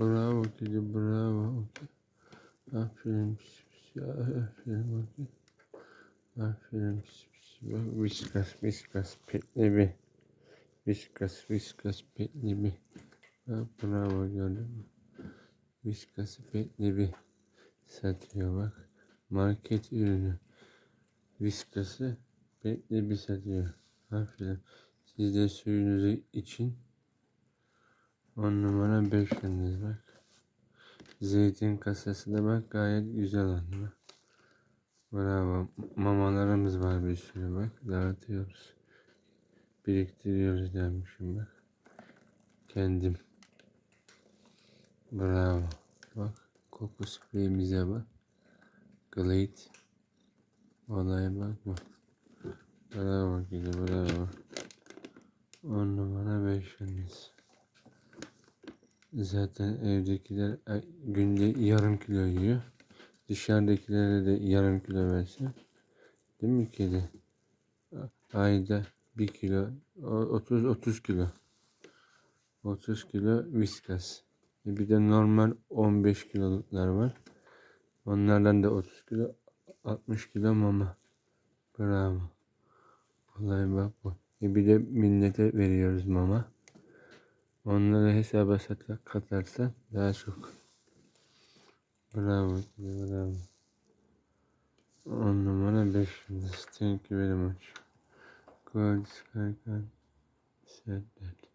Bravo kedi bravo. Aferin pis pis ya aferin bakayım. Aferin pis pis. Viskas viskas petli bir. Viskas viskas petli bir. Ha, bravo gördün mü? Viskas petli bir. Satıyor bak. Market ürünü. Viskası petli bir satıyor. Aferin. Siz de suyunuzu için 10 numara 5 yıldız bak. Zeytin kasası da bak gayet güzel bak. Bravo. Mamalarımız var bir sürü bak. Dağıtıyoruz. Biriktiriyoruz demişim bak. Kendim. Bravo. Bak koku spreyimize bak. Glade. Olaya bak bak. Bravo kedi bravo. 10 numara 5 yıldız. Zaten evdekiler günde yarım kilo yiyor. Dışarıdakilere de yarım kilo verse. Değil mi kedi? Ayda bir kilo, o- 30 30 kilo. 30 kilo viskas. E Bir de normal 15 kiloluklar var. Onlardan da 30 kilo, 60 kilo mama. Bravo. Vallahi bak bu. E bir de millete veriyoruz mama. Onları hesaba satak katarsan daha çok. Bravo, bravo. On numara 5 yıldız. Thank you very much. God, sky, said that.